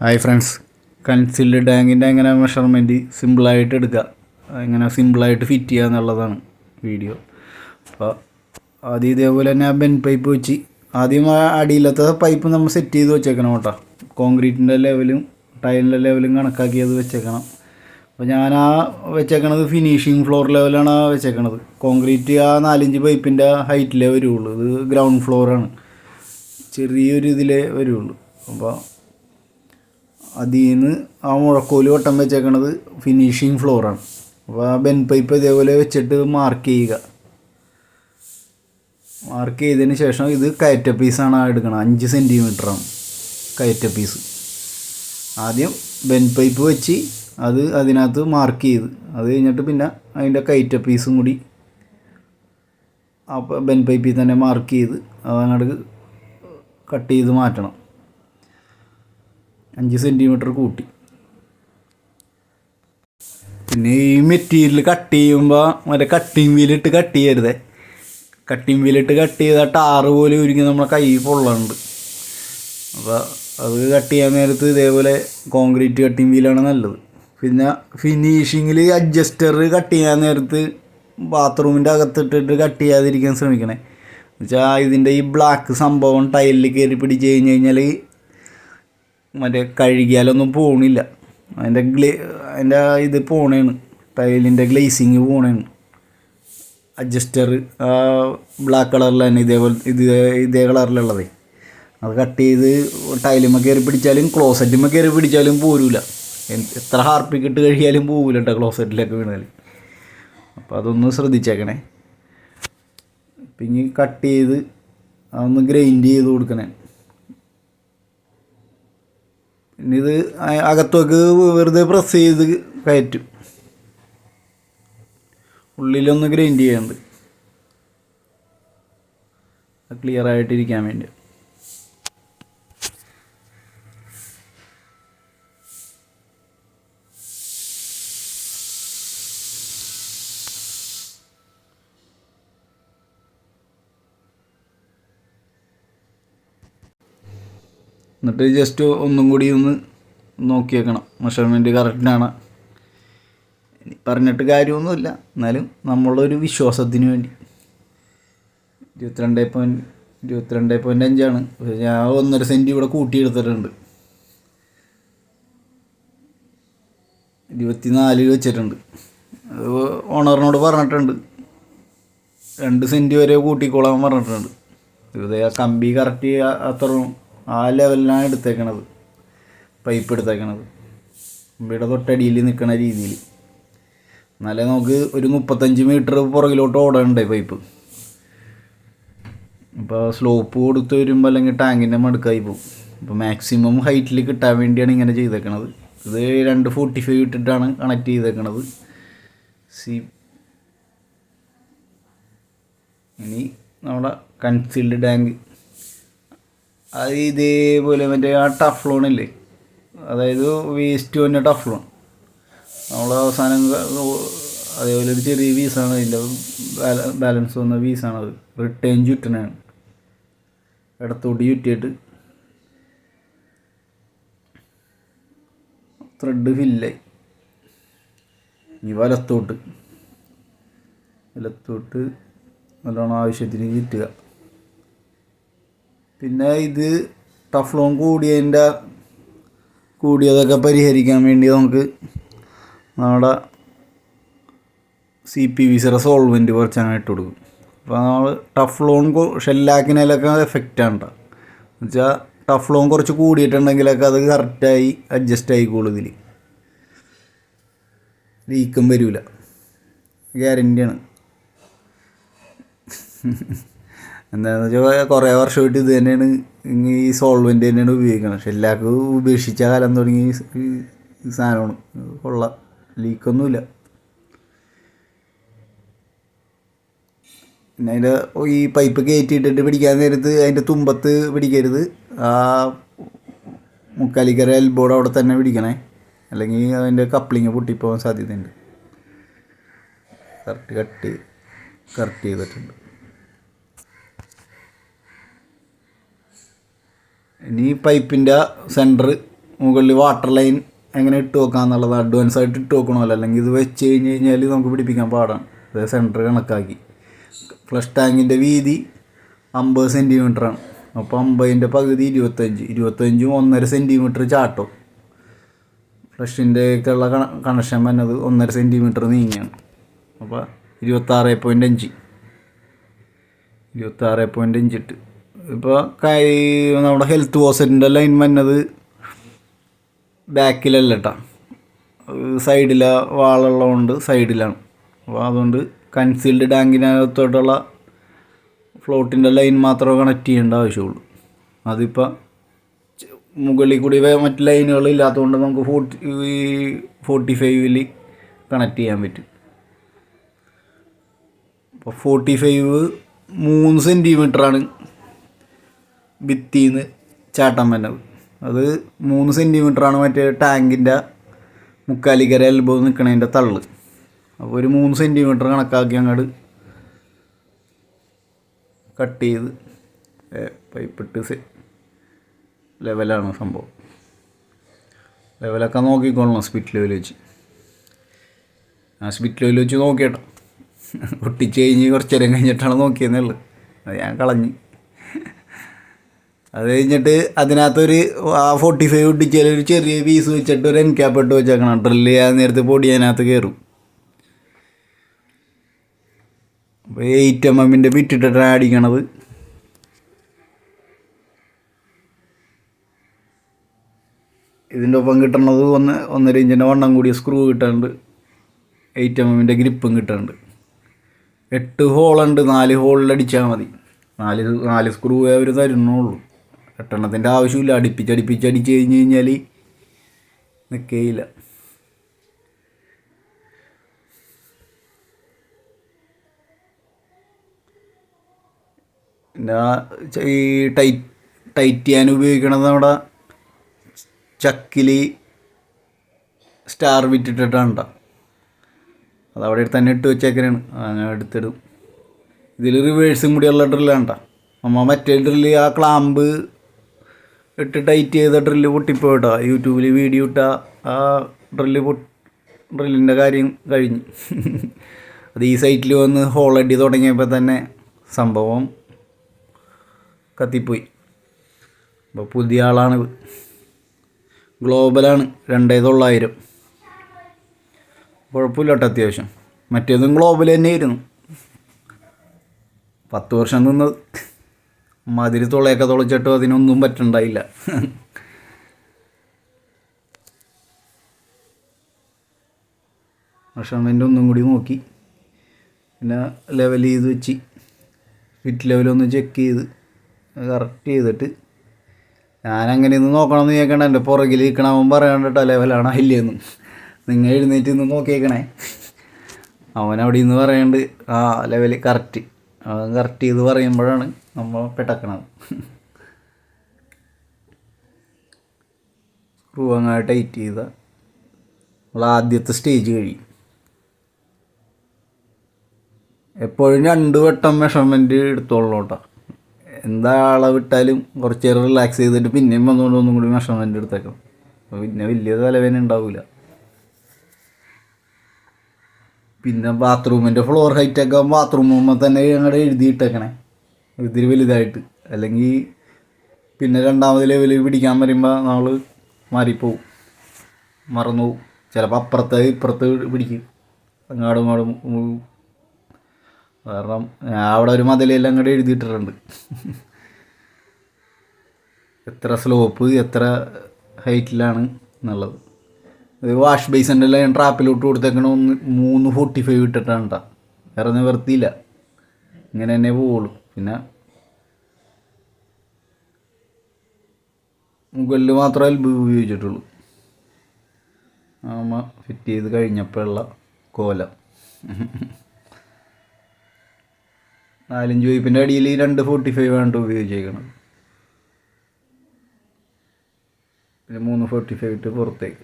Hi friends concealed ടാങ്കിന്റെ എങ്ങനെ measurement സിമ്പിളായിട്ട് എടുക്കുക. എങ്ങനെ സിമ്പിളായിട്ട് ഫിറ്റ് ചെയ്യുക എന്നുള്ളതാണ് വീഡിയോ അപ്പോൾ ആദ്യം ഇതേപോലെ തന്നെ ആ ബെൻ പൈപ്പ് വെച്ച് ആദ്യം ആ അടിയിലത്തെ പൈപ്പ് നമ്മൾ സെറ്റ് ചെയ്ത് വെച്ചേക്കണം കേട്ടോ. കോൺക്രീറ്റിന്റെ ലെവലും ടൈലിന്റെ ലെവലും കണക്കാക്കി അത് വെച്ചേക്കണം. അപ്പോൾ ഞാൻ ആ വെച്ചേക്കണത് ഫിനിഷിങ് ഫ്ലോർ ലെവലാണ് ആ വെച്ചേക്കണത്. കോൺക്രീറ്റ് ആ നാലഞ്ച് പൈപ്പിന്റെ ഹൈറ്റിലേ വരുള്ളൂ. ഇത് ഗ്രൗണ്ട് ഫ്ലോറാണ് ചെറിയൊരു ഇതിലേ വരുള്ളൂ. അപ്പോൾ അതിൽ നിന്ന് ആ മുഴക്കോൽ വട്ടം വെച്ചേക്കണത് ഫിനിഷിങ് ഫ്ലോറാണ് അപ്പോൾ ആ ബെൻ പൈപ്പ് ഇതേപോലെ വെച്ചിട്ട് മാർക്ക് ചെയ്യുക. മാർക്ക് ചെയ്തതിന് ശേഷം ഇത് കയറ്റ പീസാണ് എടുക്കണം അഞ്ച് സെന്റിമീറ്ററാണ് കയറ്റ പീസ് ആദ്യം ബെൻ പൈപ്പ് വെച്ച് അത് അതിനകത്ത് മാർക്ക് ചെയ്ത്. അത് കഴിഞ്ഞിട്ട് പിന്നെ അതിന്റെ കയറ്റ പീസും കൂടി ആ ബെൻ പൈപ്പിൽ തന്നെ മാർക്ക് ചെയ്ത് അതങ്ങോട്ട് കട്ട് ചെയ്ത് മാറ്റണം. അഞ്ച് സെന്റിമീറ്റർ കൂട്ടി. പിന്നെ ഈ മെറ്റീരിയൽ കട്ട് ചെയ്യുമ്പോൾ മറ്റേ കട്ടിങ് വീലിട്ട് കട്ട് ചെയ്യരുതേ. കട്ടിങ് വീലിട്ട് കട്ട് ചെയ്താൽ ടാറ് പോലെ ഉരുങ്ങി നമ്മളെ കൈ പൊള്ളുന്നുണ്ട് അപ്പോൾ അത് കട്ട് ചെയ്യാൻ നേരത്ത് ഇതേപോലെ കോൺക്രീറ്റ് കട്ടിങ് വീലാണ് നല്ലത്. പിന്നെ ഫിനിഷിങ്ങിൽ അഡ്ജസ്റ്റർ കട്ട് ചെയ്യാൻ നേരത്ത് ബാത്റൂമിന്റെ അകത്തിട്ടിട്ട് കട്ട് ചെയ്യാതിരിക്കാൻ ശ്രമിക്കണേ. എന്നുവെച്ചാൽ ഇതിന്റെ ഈ ബ്ലാക്ക് സംഭവം ടൈലിൽ കയറി പിടിച്ച് കഴിഞ്ഞ് കഴിഞ്ഞാൽ മറ്റേ കഴുകിയാലൊന്നും പോണില്ല. അതിന്റെ ഗ്ലേ അതിന്റെ ഇത് പോണേണ്. ടൈലിന്റെ ഗ്ലേസിങ് പോണേണ്. അഡ്ജസ്റ്റർ ആ ബ്ലാക്ക് കളറിൽ തന്നെ ഇതേപോലെ ഇത് ഇതേ കളറിലുള്ളതേ അത് കട്ട് ചെയ്ത് ടൈലുമ്മ കയറി പിടിച്ചാലും ക്ലോസറ്റുമ്മ കയറി പിടിച്ചാലും പോരൂല. എത്ര ഹാർപ്പിക്ക് ഇട്ട് കഴിയാലും പോകില്ല കേട്ടോ ക്ലോസറ്റിലൊക്കെ വീണാൽ അപ്പോൾ അതൊന്ന് ശ്രദ്ധിച്ചേക്കണേ. പിന്നെ കട്ട് ചെയ്ത് അതൊന്ന് ഗ്രൈൻഡ് ചെയ്ത് കൊടുക്കണേ. ഇത് അകത്തേക്ക് വെറുതെ പ്രസ് ചെയ്ത് കയറ്റും. ഉള്ളിലൊന്ന് ഗ്രൈൻഡ് ചെയ്യാണ്ട് ക്ലിയർ ആയിട്ടിരിക്കാൻ വേണ്ടി. എന്നിട്ട് ജസ്റ്റ് ഒന്നും കൂടി ഒന്ന് നോക്കിയേക്കണം. മെഷർമെന്റ് കറക്റ്റാണ് പറഞ്ഞിട്ട് കാര്യമൊന്നുമില്ല. എന്നാലും നമ്മളൊരു വിശ്വാസത്തിന് വേണ്ടി. ഇരുപത്തിരണ്ട് പോയിന്റ് ഇരുപത്തിരണ്ട് പോയിന്റ് അഞ്ചാണ് ഞാൻ ഒന്നര സെന്റ് ഇവിടെ കൂട്ടിയെടുത്തിട്ടുണ്ട്. ഇരുപത്തിനാല് വെച്ചിട്ടുണ്ട്. അത് ഓണറിനോട് പറഞ്ഞിട്ടുണ്ട്. രണ്ട് സെന്റ് വരെ കൂട്ടിക്കോളാൻ പറഞ്ഞിട്ടുണ്ട്. ഇത് കമ്പി കറക്റ്റ് അത്ര ആ ലെവലിലാണ് എടുത്തേക്കണത്. പൈപ്പ് എടുത്തേക്കണത്. ഇവിടെ തൊട്ടടിയിൽ നിൽക്കുന്ന രീതിയിൽ. എന്നാലേ നമുക്ക് ഒരു മുപ്പത്തഞ്ച് മീറ്റർ പുറകിലോട്ട് ഓടണ്ടേ പൈപ്പ് ഇപ്പോൾ സ്ലോപ്പ് കൊടുത്ത് വരുമ്പോൾ അല്ലെങ്കിൽ ടാങ്കിന്റെ മടുക്കായി പോകും. അപ്പോൾ മാക്സിമം ഹൈറ്റിൽ കിട്ടാൻ വേണ്ടിയാണ് ഇങ്ങനെ ചെയ്തേക്കണത്. ഇത് രണ്ട് ഫോർട്ടി ഫൈവ് ഇട്ടിട്ടാണ് കണക്ട് ചെയ്തേക്കണത്. സി ഇനി നമ്മുടെ കൺസീൽഡ് ടാങ്ക് അത് ഇതേപോലെ മറ്റേ ആ ടഫ്ലോൺ ഇല്ലേ? അതായത് വേസ്റ്റ് വന്ന ടഫ്ലോൺ നമ്മൾ അവസാനം അതേപോലെ ഒരു ചെറിയ വീസാണ് അതിന്റെ ബാലൻസ് വന്ന വീസാണ് അത്. റിട്ടേൺ ചുറ്റനാണ് ഇടത്തോട്ട് ചുറ്റിയിട്ട്. ത്രെഡ് ഫില്ലായി ഇനി വലത്തോട്ട്. വലത്തോട്ട് നല്ലോണം ആവശ്യത്തിന് ചുറ്റുക. പിന്നെ ഇത് ടഫ്ലോൺ കൂടിയതിന്റെ കൂടിയതൊക്കെ പരിഹരിക്കാൻ വേണ്ടി നമുക്ക് നമ്മുടെ C P V C solvent അങ്ങനെ ഇട്ട് കൊടുക്കും. അപ്പോൾ നമ്മൾ ടഫ്ലോൺ ലോൺ എഫക്റ്റ് എഫക്റ്റാണ് കേട്ടോ എന്നുവെച്ചാൽ ടഫ്ലോൺ കുറച്ച് കൂടിയിട്ടുണ്ടെങ്കിലൊക്കെ അത് കറക്റ്റായി അഡ്ജസ്റ്റ് ആയിക്കോളും ഇതിൽ ലീക്കും വരില്ല ഗ്യാരന്റിയാണ് എന്താണെന്ന് വെച്ചാൽ കുറേ വർഷമായിട്ട് ഇത് തന്നെയാണ് ഈ സോൾവെന്റ് തന്നെയാണ് ഉപയോഗിക്കുന്നത് പക്ഷെ എല്ലാവർക്കും ഉപേക്ഷിച്ച കാലം തുടങ്ങി ഈ സാധനമാണ്. കൊള്ള ലീക്കൊന്നുമില്ല പിന്നെ അതിന്റെ ഈ പൈപ്പ് കയറ്റിയിട്ടിട്ട് പിടിക്കാൻ നേരത്ത് അതിന്റെ തുമ്പത്ത് പിടിക്കരുത്. ആ മുക്കാലിക്കര എൽബോർഡ് അവിടെ തന്നെ പിടിക്കണേ. അല്ലെങ്കിൽ അതിന്റെ കപ്ലിങ് പൊട്ടിപ്പോകാൻ സാധ്യതയുണ്ട്. കറക്റ്റ് കട്ട് കറക്റ്റ് ചെയ്തിട്ടുണ്ട്. ഇനി ഈ പൈപ്പിന്റെ സെന്റർ മുകളിൽ വാട്ടർ ലൈൻ എങ്ങനെ ഇട്ട് വെക്കാന്നുള്ളത് അഡ്വാൻസ് ആയിട്ട് ഇട്ട് വെക്കണമല്ലോ അല്ലെങ്കിൽ ഇത് വെച്ച് കഴിഞ്ഞ് കഴിഞ്ഞാൽ നമുക്ക് പിടിപ്പിക്കാൻ പാടാണ്. അതായത് സെന്റർ കണക്കാക്കി. ഫ്ലഷ് ടാങ്കിന്റെ വീതി അമ്പത് സെന്റിമീറ്ററാണ് അപ്പോൾ അമ്പതിന്റെ പകുതി ഇരുപത്തഞ്ച്. ഇരുപത്തഞ്ചും ഒന്നര സെന്റിമീറ്റർ ചാട്ടും. ഫ്ലഷിന്റെ ഒക്കെ ഉള്ള കണക്ഷൻ വന്നത് ഒന്നര സെന്റിമീറ്റർ നീങ്ങിയാണ്. അപ്പോൾ ഇരുപത്താറ് പോയിന്റ് അഞ്ച്. ഇരുപത്താറ് പോയിന്റ് അഞ്ചിട്ട് ഇപ്പോൾ കൈ നമ്മുടെ ഹെൽത്ത് പോസറ്റിന്റെ ലൈൻ വന്നത് ബാക്കിലല്ല കേട്ടോ സൈഡിലെ വാളുള്ളതുകൊണ്ട് സൈഡിലാണ് അപ്പോൾ അതുകൊണ്ട് കൺസീൽഡ് ടാങ്കിനകത്തോട്ടുള്ള ഫ്ലോട്ടിന്റെ ലൈൻ മാത്രമേ കണക്ട് ചെയ്യേണ്ട ആവശ്യമുള്ളൂ. അതിപ്പോൾ മുകളിൽ കൂടി മറ്റ് ലൈനുകൾ ഇല്ലാത്തതുകൊണ്ട് നമുക്ക് ഫോർട്ടി ഫോർട്ടി ഫൈവിൽ കണക്ട് ചെയ്യാൻ പറ്റും. അപ്പോൾ ഫോർട്ടി ഫൈവ് മൂന്ന് സെന്റിമീറ്ററാണ് ഭിത്തിന്ന് ചാട്ടം പറ്റുന്നത് അത് മൂന്ന് സെന്റിമീറ്ററാണ് മറ്റേ ടാങ്കിന്റെ മുക്കാലിക്കര എൽബോ നിൽക്കണതിന്റെ തള്ള്. അപ്പോൾ ഒരു മൂന്ന് സെന്റിമീറ്റർ കണക്കാക്കി അങ്ങോട്ട് കട്ട് ചെയ്ത് പൈപ്പിട്ട് ലെവലാണ് സംഭവം. ലെവലൊക്കെ നോക്കിക്കോളണം സ്പിറ്റ് ലെവൽ വെച്ച്. ആ സ്പിറ്റ് ലെവൽ വെച്ച് നോക്കിയേട്ടോ. ഒട്ടിച്ച് കഴിഞ്ഞ് കുറച്ച് നേരം കഴിഞ്ഞിട്ടാണ് നോക്കിയെന്നുള്ളത് അത് ഞാൻ കളഞ്ഞ്. അത് കഴിഞ്ഞിട്ട് അതിനകത്തൊരു ആ ഫോർട്ടി ഫൈവ് ഇട്ടിച്ചാൽ ഒരു ചെറിയ പീസ് വെച്ചിട്ട് ഒരു എൻക്യാപ്പെട്ട് വെച്ചേക്കണം. ഡ്രില്ല് ചെയ്യാൻ നേരത്തെ പൊടി അതിനകത്ത് കയറും അപ്പോൾ എയ്റ്റ് എം എമ്മിന്റെ ബിറ്റിട്ടിട്ടാണ് അടിക്കണത്. ഇതിന്റെ ഒപ്പം കിട്ടണത് ഒന്ന് ഒന്നര ഇഞ്ചിന്റെ വണ്ണം കൂടിയ സ്ക്രൂ കിട്ടാണ്ട് എയ്റ്റ് എം എമ്മിന്റെ ഗ്രിപ്പും കിട്ടാണ്ട് എട്ട് ഹോളുണ്ട് നാല് ഹോളിൽ അടിച്ചാൽ മതി. നാല് നാല് സ്ക്രൂ അവർ തരുന്നുള്ളൂ. എട്ടെണ്ണത്തിന്റെ ആവശ്യമില്ല. അടുപ്പിച്ച് അടുപ്പിച്ച് അടിച്ച് കഴിഞ്ഞ് കഴിഞ്ഞാൽ നിൽക്കേയില്ല ഈ ടൈറ്റ് ടൈറ്റ് ചെയ്യാൻ ഉപയോഗിക്കണത് നമ്മുടെ ചക്കിൽ സ്റ്റാർ വിറ്റിട്ടിട്ടാണ് അത് അതവിടെ തന്നെ ഇട്ട് വെച്ചേക്കനാണ് അങ്ങനെ എടുത്തിടും. ഇതിൽ റിവേഴ്സും കൂടിയുള്ള ഡ്രില്ലാണ് കേട്ടോ നമ്മൾ മറ്റേ ഡ്രില്ല് ആ ക്ലാമ്പ് ഇട്ട് ടൈറ്റ് ചെയ്ത ഡ്രില്ല് പൊട്ടിപ്പോയിട്ടാ യൂട്യൂബിൽ വീഡിയോ ഇട്ട ആ ഡ്രില്ല് പൊ ഡ്രില്ലിന്റെ കാര്യം കഴിഞ്ഞു. അത് ഈ സൈറ്റിൽ വന്ന് ഹോളടി തുടങ്ങിയപ്പോൾ തന്നെ സംഭവം കത്തിപ്പോയി. അപ്പോൾ പുതിയ ആളാണിത് ഗ്ലോബലാണ് രണ്ടേ തൊള്ളായിരം. കുഴപ്പമില്ല കേട്ടോ അത്യാവശ്യം. മറ്റേതും ഗ്ലോബൽ തന്നെയായിരുന്നു. പത്ത് വർഷം നിന്നത്. മതിരി തുളയൊക്കെ തുളച്ചിട്ടും അതിനൊന്നും പറ്റണ്ടായില്ല. മെഷർമെന്റ് ഒന്നും കൂടി നോക്കി. പിന്നെ ലെവൽ ചെയ്ത് വെച്ച്. ഫിറ്റ് ലെവലൊന്ന് ചെക്ക് ചെയ്ത്. കറക്റ്റ് ചെയ്തിട്ട്. അങ്ങനെ നോക്കണം നോക്കണമെന്ന് ചോദിക്കണം എന്റെ പുറകിൽ നിൽക്കണവൻ പറയാണ്ടിട്ട ലെവലാണ് ഇല്ലയെന്ന്. നിങ്ങൾ എഴുന്നേറ്റ് ഇന്ന് നോക്കിയേക്കണേ. അവൻ അവിടെ ഇന്ന് പറയാണ്ട് ആ ലെവൽ കറക്റ്റ് അവൻ കറക്റ്റ് ചെയ്ത് പറയുമ്പോഴാണ് നമ്മൾ പെട്ടക്കണം. സ്ക്രൂ അങ്ങനെ ടൈറ്റ് ചെയ്ത. നമ്മൾ ആദ്യത്തെ സ്റ്റേജ് കഴിയും. എപ്പോഴും രണ്ട് വട്ടം മെഷർമെന്റ് എടുത്തോളൂ കേട്ടോ എന്താ അളവിട്ടാലും കുറച്ച് നേരം റിലാക്സ് ചെയ്തിട്ട് പിന്നെയും വന്നുകൊണ്ട് ഒന്നും കൂടി മെഷർമെന്റ് എടുത്തേക്കാം അപ്പോൾ പിന്നെ വലിയ തലവേദന ഉണ്ടാവില്ല പിന്നെ ബാത്റൂമിന്റെ ഫ്ലോർ ഹൈറ്റ് ഒക്കെ ബാത്റൂമുമ്പോൾ തന്നെ അങ്ങോട്ട് എഴുതിയിട്ടേക്കണേ. ഇതിരി വലുതായിട്ട്. അല്ലെങ്കിൽ പിന്നെ രണ്ടാമത് ലെവലിൽ പിടിക്കാൻ വരുമ്പോൾ നമ്മൾ മാറിപ്പോവും. മറന്നു പോവും ചിലപ്പോൾ അപ്പുറത്ത് ഇപ്പുറത്ത് പിടിക്കും. അങ്ങാടും ഇങ്ങോട്ടും കാരണം ഞാൻ അവിടെ ഒരു മതിലെല്ലാം അങ്ങോട്ട് എഴുതിയിട്ടിട്ടുണ്ട്. എത്ര സ്ലോപ്പ് എത്ര ഹൈറ്റിലാണ് എന്നുള്ളത്. ഇത് വാഷ് ബേസിന്റെ എല്ലാം ട്രാപ്പിലോട്ട് കൊടുത്തേക്കണ ഒന്ന് മൂന്ന് ഫോർട്ടി ഫൈവ് ഇട്ടിട്ടാണ് കേട്ടോ വേറെ ഒന്നും വൃത്തിയില്ല ഇങ്ങനെ തന്നെ പോവുള്ളൂ. പിന്നെ മുകളിൽ മാത്രമേ എൽബ് ഉപയോഗിച്ചിട്ടുള്ളൂ. ആമ ഫിറ്റ് ചെയ്ത് കഴിഞ്ഞപ്പോഴുള്ള കോലം. നാലഞ്ച് വൈപ്പിന്റെ അടിയിൽ രണ്ട് ഫോർട്ടി ഫൈവ് ആണ് ഉപയോഗിച്ചേക്കുന്നത് പിന്നെ മൂന്ന് ഫോർട്ടി ഫൈവ് ഇട്ട് പുറത്തേക്ക്.